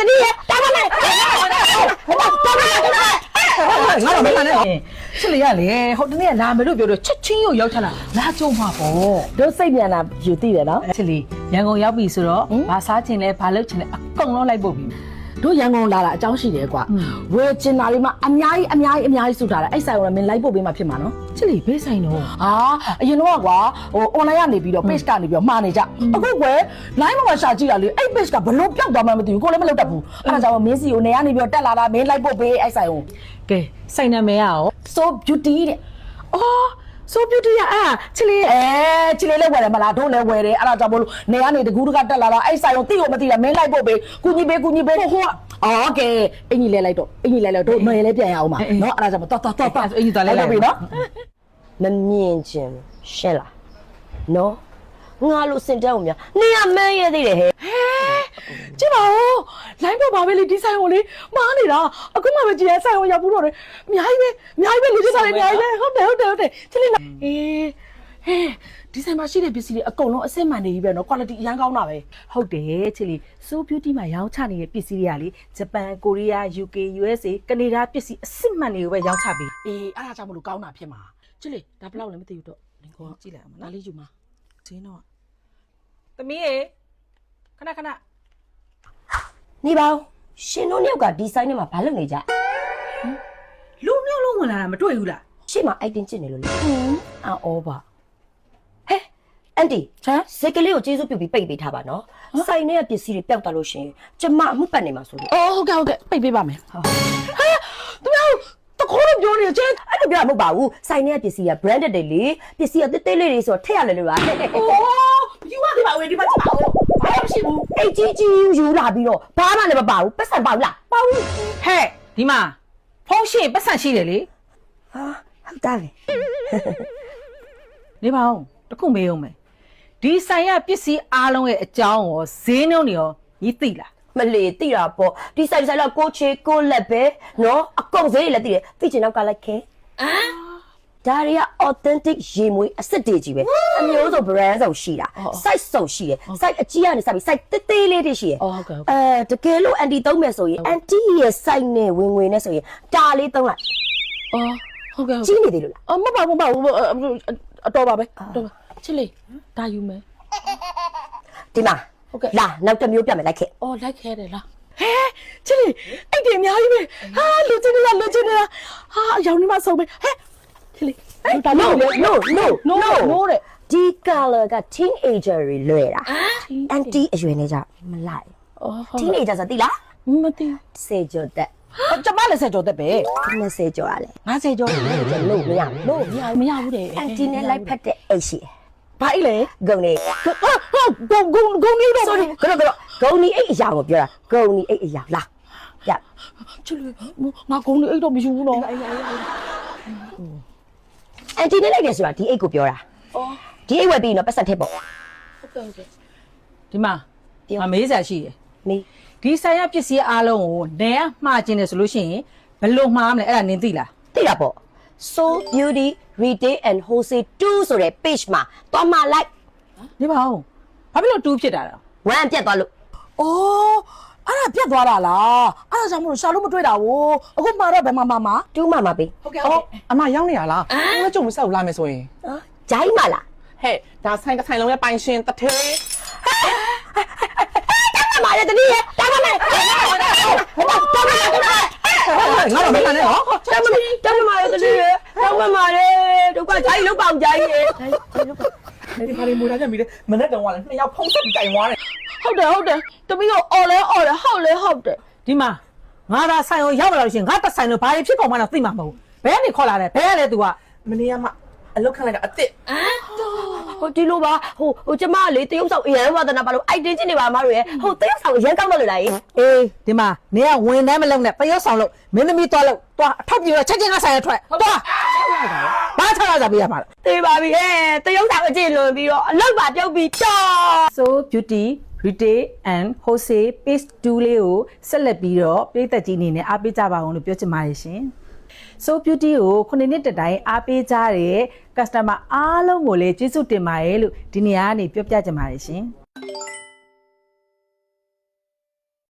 တတိယတာမမယ်ဟိုတာတာမမယ်ငါတော့မလာနဲ့ချစ်လေရလေဟိုတနေ့ကလာမယ်လို့ပြောတော့ချက်ချင်းကိုရောက်ချလာလာကြုံမှာပေါ့တို့စိတ်မြန်တာယူသိတယ်နော်ချစ်လေရန်ကုန်ရောက်ပြီဆိုတော့ဘာစားချင်လဲဘာလုပ်ချင်လဲအကုန်လုံးလိုက်ပို့ပြီ တို့ရန်ကုန်လာတာအကြောင်းရှိတယ်ကွာอืมဝယ်ချင်တာတွေမှာအများကြီးအများကြီးအများကြီးစုထားတယ်အဲ့ဆိုင်ကလည်းမင်းလိုက်ပို့ပေးမှဖြစ်မှာနော်ချစ်လေဘေးဆိုင်တော့ဟာအရင်တော့ကွာဟို online ကနေပြီးတော့ page ကနေပြီးတော့မှားနေကြအခုကွယ် line မှာရှာကြည့်တာလေအဲ့ page ကဘလို့ပျောက်သွားမှမသိဘူးကိုလည်းမလုပ်တတ်ဘူးအဲ့ဒါကြောင့်မင်းစီကိုနေကနေပြီးတော့တက်လာတာမင်းလိုက်ပို့ပေးအဲ့ဆိုင်ကိုကဲဆိုင်နာမည်ကရော so beauty တဲ့အော် so beauty ရအဲ့ချစ်လေအဲချီလေးလည်းဝယ်တယ်မလားတို့လည်းဝယ်တယ်အဲ့ဒါကြောင့်မလို့နေကနေတကူးတကတက်လာတာအဲ့ဆိုင်ကိုတိကိုမသိတာမင်းလိုက်ပို့ပေးကုညီပေးကုညီပေးဟိုဟိုအော်ကဲအင်ကြီးလဲလိုက်တော့အင်ကြီးလဲလိုက်တို့မယ်လည်းပြန်ရအောင်ပါနော်အဲ့ဒါကြောင့်တော်တော်တော်တော်အင်ကြီးသွားလိုက်လိုက်ပြီနော်မမြင်ချင်းရှင်းလားနော်ငါလို့စင်တန်းအောင်များနေရမန်းရသေးတယ်ဟဲ့ ကြည့်ပါဦးလိုင်းပေါ်ပါပဲလေဒီဆိုင်ကိုလေမားနေတာအခုမှပဲကြည်ရဆိုင်ကိုရောက်ဘူးတော့တယ်အများကြီးပဲအများကြီးပဲလူကြီးဆိုင်အများကြီးပဲဟုတ်တယ်ဟုတ်တယ်ဟုတ်တယ်ချစ်လေးလာအေးဟဲ့ဒီဆိုင်မှာရှိတဲ့ပစ္စည်းတွေအကုန်လုံးအစစ်မှန်နေပြီပဲနော် quality အရန်ကောင်းတာပဲဟုတ်တယ်ချစ်လေး So Beauty မှာရောင်းချနေတဲ့ပစ္စည်းတွေကလေဂျပန်ကိုရီးယား UK USA ကနေဒါပစ္စည်းအစစ်မှန်တွေကိုပဲရောင်းချပြီးအေးအဲ့ဒါကြောင့်မလို့ကောင်းတာဖြစ်မှာချစ်လေးဒါဘယ်လောက်လဲမသိဘူးတော့ငါကကြည့်လိုက်အောင်မလားလေးယူမှာဈေးတော့သမီးရေခဏခဏ နေပါဦးရှင်တို့နှစ်ယောက်ကဒီဆိုင်ထဲမှာဘာလုပ်နေကြလူမျိုးလုံးဝင်လာတာမတွေ့ဘူးလားရှေ့မှာအိုက်တင်ချစ်နေလို့လေဟင်းအော်ပါဟဲ့အန်တီဟမ်စက်ကလေးကိုကျေးဇူးပြုပြီးပိတ်ပေးထားပါနော်ဆိုင်ထဲကပစ္စည်းတွေပျောက်သွားလို့ရှရင်ကျမအမှုပတ်နေမှာဆိုလို့အော်ဟုတ်ကဲ့ဟုတ်ကဲ့ပိတ်ပေးပါမယ်ဟုတ်ဟဲ့သူများတခေါ်တော့ပြောနေချင်အဲ့လိုပြောမှာမဟုတ်ပါဘူးဆိုင်ထဲကပစ္စည်းက branded တွေလေပစ္စည်းကတိတ်တိတ်လေးတွေဆိုတော့ထည့်ရလေလို့ပါအိုးဒီမှာဒီမှာဝေးဒီမှာကြည့်ပါဦးဘာ မှမရှိဘူးအိတ်ကြီးကြီးယူလာပြီးတော့ဘာမှလည်းမပါဘူးပတ်စံပါဘူးလားပါဘူးဟဲ့ဒီမှာဖုန်းရှင်ပတ်စံရှိတယ်လေဟာဟုတ်တာပဲနေပါဦးတခုမေးအောင်မယ်ဒီဆိုင်ရပစ္စည်းအားလုံးရဲ့အကြောင်းရောဈေးနှုန်းတွေရောညီသိလားမလေတိတာပေါ့ဒီဆိုင်ဆိုင်တော့ကိုချေကိုလက်ပဲနော်အကုန်စည်းတွေလည်းတိတယ်သိချင်တော့ကလိုက်ခဲ ဒါတွေက authentic ရေမွေးအစ်စ်တွေကြီးပဲအမျိုးစုံ brand စုံရှိတာ site စုံရှိတယ် site အကြီးကနေစပြီး site တေးသေးလေးတွေရှိတယ်အော်ဟုတ်ကဲ့ဟုတ်ကဲ့အဲတကယ်လို့ anti သုံးမယ်ဆိုရင် anti ရဲ့ site နဲ့ဝင်ငွေနဲ့ဆိုရင်တာလေးသုံးလိုက်အော်ဟုတ်ကဲ့ဟုတ်ကြီးကဲ့နေသေးလို့လားအော်မပါဘူးမပါဘူးအတော်ပါပဲတော်ပါချစ်လေဒါယူမယ်ဒီမှာဟုတ်ကဲ့လာနောက်တစ်မျိုးပြမယ်လိုက်ခဲ့အော်လိုက်ခဲတယ်လားဟဲချစ်လေအဲ့ဒီအများကြီးပဲဟာလူချင်းနေတာလူချင်းနေတာဟာအရောင်နေမှဆုံးပဲဟဲ့ချစ် လေအဲ့ဒါ no လို့ no no no no တဲ့ဒီ color က teenager တွေလွယ်တာ anti အရွယ်နဲ့ကြမလိုက် အော်ဟုတ် teenager ဆိုသိလားမသိစေကျော်တက်ဘူးကျမလည်းဆက်ကြော်တက်ပဲ20ကျော်ရလဲ50ကျော်ကျွန်တော်မရဘူးလို့မရမရဘူးတဲ့ anti နဲ့လိုက်ဖက်တဲ့အိတ်ရှိတယ်ဘာအိလေဂုံနေဟာဂုံဂုံဂုံနေတော့ sorry ကတော့ကတော့ဂုံနီအိတ်အရာကိုပြောတာဂုံနီအိတ်အရာလာရချစ်လေငါဂုံနေအိတ်တော့မယူဘူးနော် anti နဲ့လိုက်တယ်ဆိုတာဒီအိတ်ကိုပြောတာအော်ဒီအိတ်ဝယ်ပြီးတော့ပတ်ဆက်ထည့်ပေါ့ ဟုတ်ကဲ့ဟုတ်ကဲ့ဒီမှာပြော မမေးစားရှိတယ်မေးဒီဆိုင်ရပစ္စည်းအားလုံးကိုနဲမှားခြင်းတယ်ဆိုလို့ရှိရင်ဘယ်လိုမှားမလဲအဲ့ဒါနင်သိလား သိတာပေါ့ so beauty retail and wholesale 2ဆိုတဲ့ page မှာတော့မှလိုက်နေပါဦးဘာဖြစ်လို့တူးဖြစ်တာလဲဝမ်းပြတ်သွားလို့အော်အဲ့ဒါပြတ်သွားတာလားအဲ့ ဒါကြောင့်မလို့ရှာလို့မတွေ့တာဘူးအခုမှာတော့ဘယ်မှာမှာမှာတူးမှမှာပေးဟုတ်ကဲ့အော်အမရောက်နေရလားဘယ်ကြုံမဆက်ဘူးလာမယ်ဆိုရင်နော်ဂျိုင်းမလားဟဲ့ဒါဆိုင်တစ်ဆိုင်လုံးရဲ့ပိုင်ရှင်တထဲတမရတတိယတမမယ်ဟိုတတမရတတိယငါတော့မလာနဲ့နော်တမတမရတတိယတမမရဲဒုက္ခဂျိုင်းလောက်ပေါင်ဂျိုင်းရေဂျိုင်းလောက်ပေါင်ဒီခါလေးမွေးထားကြပြီလေမနေ့တုန်းကလည်းနှစ်ယောက်ဖုံးဆက်ပြီးတိုင်သွားတယ်ဟုတ်တယ်ဟုတ်တယ်တမီးကိုအော်လဲအော်လဲဟုတ်လဲဟုတ်တယ်ဒီမှာ ငါသာဆိုင်ကိုရောက်လာလို့ရှိရင်ငါတက်ဆိုင်လို့ဘာတွေဖြစ်ကုန်မှတော့သိမှာမဟုတ်ဘူးဘယ်ကနေခေါ်လာလဲဘယ်ကလဲ तू ကမနေ့ကမှအလုတ်ခန့်လိုက်တာအစ်စ်ဟိုဒီလိုပါဟိုဟိုကျမလေးတရုပ်ဆောင်အရန်ဝါသနာပါလို့အိုက်တင်ချင်နေပါမတို့ရဲ့ဟိုတရုပ်ဆောင်အရန်ကောင်းတော့လို့လားအေးဒီမှာနေကဝင်တန်းမလုံးနဲ့ပယောဆောင်လို့မင်းသမီးသွားလို့သွားအထောက်ပြေတော့ချက်ချင်းကဆိုင်ရထွက်သွားဘာချလာကြပြရမှာလဲသေပါပြီဟဲ့တရုပ်ဆောင်အကျင့်လွန်ပြီးတော့အလောက်ပါပြုတ်ပြီးတော့ so beauty retail and wholesale page 2လေးကိုဆက်လက်ပြီးတော့ပြည်သက်ကြီးအနေနဲ့အားပေးကြပါအောင်လို့ပြောချင်ပါတယ်ရှင် so beauty ကိုခုနှစ်နှစ်တတိုင်းအားပေးကြတဲ့ customer အားလုံးကိုလည်းကျေးဇူးတင်ပါတယ်လို့ဒီနေရာကနေပြောပြချင်ပါတယ်ရှင်